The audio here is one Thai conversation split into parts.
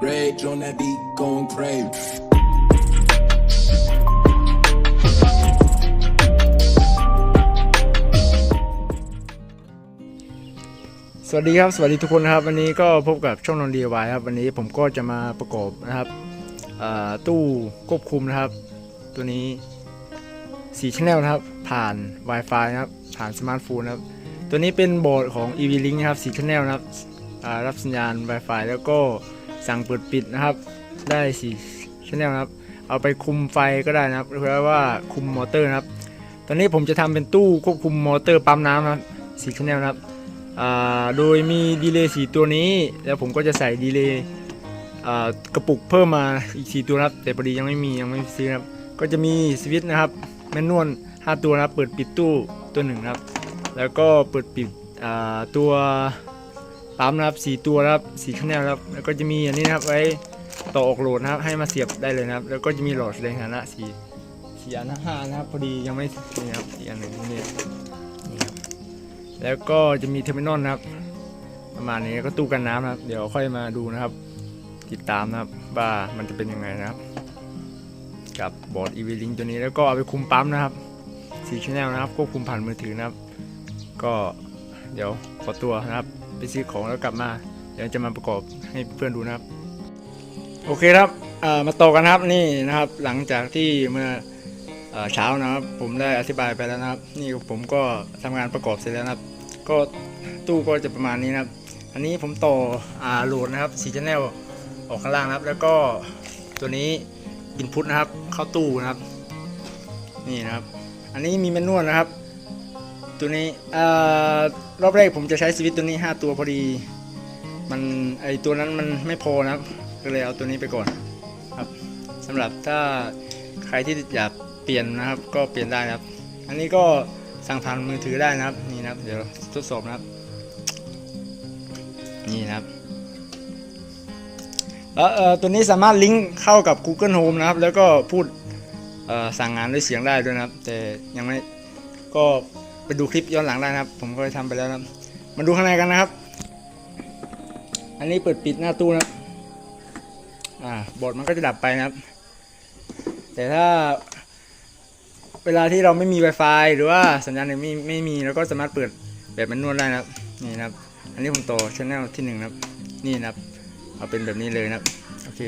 Rage on that beat, going crazy. สวัสดีครับ สวัสดีทุกคนนะครับ วันนี้ก็พบกับช่องนนดีวายครับ วันนี้ผมก็จะมาประกอบนะครับตู้ควบคุมนะครับ ตัวนี้4 Channel นะครับ ผ่าน Wi-Fi นะครับ ผ่านสมาร์ทโฟนนะครับ ตัวนี้เป็นบอร์ดของ EV Link นะครับ4 Channel นะครับรับสัญญาณ Wi-Fi แล้วก็ สั่งเปิดปิดนะครับ ได้4 Channel นะครับ เอาไปคุมไฟก็ได้นะครับหรือว่าคุมมอเตอร์นะครับ ตอนนี้ผมจะทำเป็นตู้ควบคุมมอเตอร์ปั๊มน้ำนะครับ4 Channel นะครับโดยมีดีเลย์สีตัวนี้ แล้วผมก็จะใส่ดีเลย์กระปุกเพิ่มมาอีก4ตัวนะครับ แต่พอดียังไม่มียังไม่ซื้อนะครับ ก็จะมีสวิตช์นะครับแมนนวล5ตัวนะครับ เปิดปิดตู้ตัวหนึ่งครับ แล้วก็เปิดปิดตัว ปั๊มนะครับ4ตัวนะครับ4 channel นะครับแล้วก็จะมีอันนี้นะครับไว้ต่อออกโหลดนะครับ ให้มาเสียบได้เลยนะครับ แล้วก็จะมีหลอดแสดงฐานะสีสีอันห้านะครับพอดียังไม่นี่ครับสีอันหนึ่งนี่นี่ครับแล้วก็จะมีเทอร์มินอลนะครับ ประมาณนี้ก็ตู้กันน้ำนะครับ เดี๋ยวค่อยมาดูนะครับ ติดตามนะครับว่ามันจะเป็นยังไงนะครับ กับบอร์ด EV Link ตัวนี้แล้วก็เอาไปคุมปั๊มนะครับ4 Channel นะครับควบคุมผ่านมือถือนะครับ ก็เดี๋ยวขอตัวนะครับ ไปซื้อของแล้วกลับมา เดี๋ยวจะมาประกอบให้เพื่อนดูนะครับ โอเคครับมาต่อกันครับนี่นะครับ หลังจากที่เมื่อเช้านะครับ ผมได้อธิบายไปแล้วนะครับ นี่ผมก็ทำงานประกอบเสร็จแล้วนะครับ ก็ตู้ก็จะประมาณนี้นะครับ อันนี้ผมต่ออาโหลดนะครับ4 channel ออกข้างล่างนะครับ แล้วก็ตัวนี้ input นะครับ เข้าตู้นะครับ นี่นะครับ อันนี้มีแมนนวลนะครับ ตัวนี้รอบแรกผมจะใช้สวิตตัวนี้ 5 ตัวพอดี มันไอตัวนั้นมันไม่พอนะครับ ก็เลยเอาตัวนี้ไปก่อนครับสำหรับถ้าใครที่อยากเปลี่ยนนะครับ ก็เปลี่ยนได้นะครับ อันนี้ก็สั่งผ่านมือถือได้นะครับนี่นะครับ เดี๋ยวทดสอบนะครับ นี่นะครับแล้วตัวนี้สามารถลิงก์เข้ากับ Google Home นะครับ แล้วก็พูดสั่งงานด้วยเสียงได้ด้วยนะครับ แต่ยังไม่ก็ ไปดูคลิปย้อนหลังได้นะครับ ผมก็ได้ทำไปแล้วนะมาดูข้างในกันนะครับ อันนี้เปิดปิดหน้าตู้นะอ่าบอดมันก็จะดับไปนะครับ แต่ถ้าเวลาที่เราไม่มี Wi-Fi หรือว่าสัญญาณเนี่ยไม่ไม่มีเราก็สามารถเปิดแบบแมนนวลได้นะครับนี่นะครับ อันนี้ผมต่อช anel ที่หนึ่งนะครับ นี่นะครับ เอาเป็นแบบนี้เลยนะครับโอเค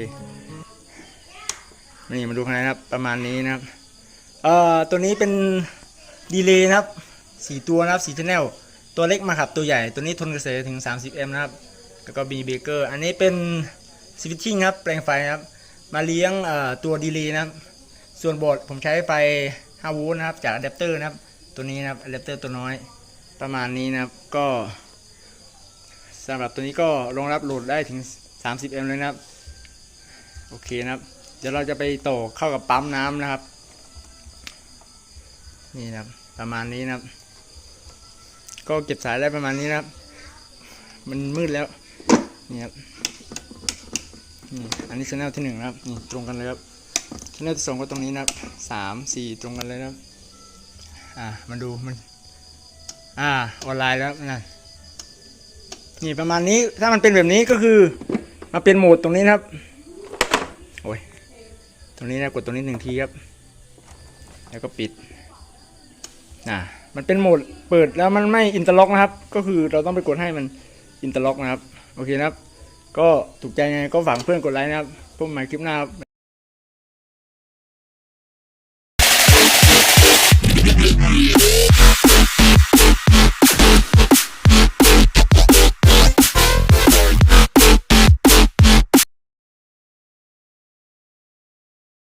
นี่มาดูข้างในนะครับ ประมาณนี้นะครับเอ่อตัวนี้เป็นดีเลย์นะครับ สี่ตัวนะครับสี่ช anel ตัวเล็กมาขับตัวใหญ่ตัวนี้ทนกระแสถึง 30 m นะครับแล้วก็มีเบรกเกอร์อันนี้เป็นสวิตชิ่งครับแปลงไฟนะครับ มาเลี้ยงตัวดีลย์นะครับ ส่วนบอร์ดผมใช้ไฟ5โวลต์นะครับ จากอะแดปเตอร์นะครับ ตัวนี้นะครับอะแดปเตอร์ตัวน้อยประมาณนี้นะครับก็สำหรับตัวนี้ก็รองรับโหลดได้ถึง 30 m เลยนะครับ โอเคนะครับ เดี๋ยวเราจะไปต่อเข้ากับปั๊มน้ำนะครับ นี่นะครับ ประมาณนี้นะครับ ก็เก็บสายได้ประมาณนี้นะครับ มันมืดแล้วนี่ครับนี่อันนี้ชแนลที่หนึ่งนะครับนี่ตรงกันเลยครับชแนลที่สองก็ตรงนี้นะครับสามสี่ตรงกันเลยนะครับอ่ามาดูมัน อ่าออนไลน์แล้วนะนี่ประมาณนี้ถ้ามันเป็นแบบนี้ก็คือมาเป็นโหมดตรงนี้นะครับโอ้ยตรงนี้นะกดตรงนี้หนึ่งทีครับ แล้วก็ปิดอ่า มันเป็นโหมดเปิดแล้วมันไม่อินเตอร์ล็อกนะครับ ก็คือเราต้องไปกดให้มันอินเตอร์ล็อกนะครับ โอเคนะครับ ก็ถูกใจไงก็ฝากเพื่อนกดไลค์นะครับพบกันใหม่คลิปหน้า